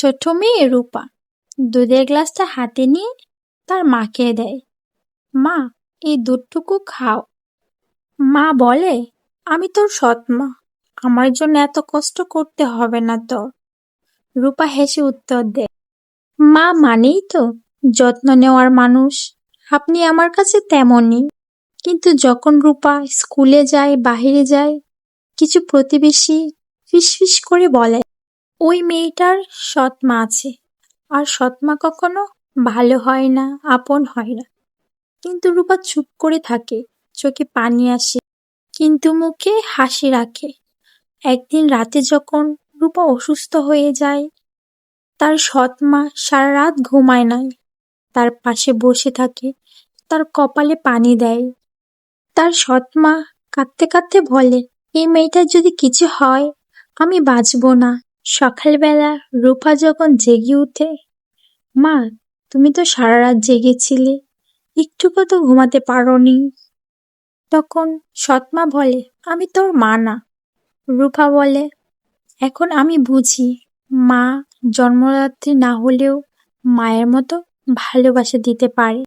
ছোট মেয়ে রূপা। দুধের গ্লাসটা হাতে নিয়ে তার মাকে দেয়। মা, এই দুধটুকু খাও। মা বলে, আমি তোর সৎ মা। আমার জন্য এত কষ্ট করতে হবে না তোর। রূপা হেসে উত্তর দেয়। মা মানেই তো যত্ন নেওয়ার মানুষ। আপনি আমার কাছে তেমনই। কিন্তু যখন রূপা স্কুলে যায়, বাহিরে যায়, কিছু প্রতিবেশী ফিসফিস করে বলে ওই মেয়েটার সৎ মা আছে। আর সৎ মা কখনো ভালো হয় না, আপন হয় না। কিন্তু রূপা চুপ করে থাকে, চোখে পানি আসে, কিন্তু মুখে হাসি রাখে। একদিন রাতে যখন রূপা অসুস্থ হয়ে যায়, তার সৎ মা সারা রাত ঘুমায় নাই। তার পাশে বসে থাকে, তার কপালে পানি দেয়। তার সৎ মা কাঁদতে কাঁদতে বলে, এই মেয়েটার যদি কিছু হয়, আমি বাঁচব না। সকালবেলা রূপা যখন জেগে উঠে, মা, তুমি তো সারা রাত জেগেছিলে, একটুকু তো ঘুমাতে পারোনি। তখন সৎমা বলে, আমি তোর মা না। রূপা বলে, এখন আমি বুঝি, মা জন্মদাত্রী না হলেও মায়ের মতো ভালোবাসা দিতে পারে।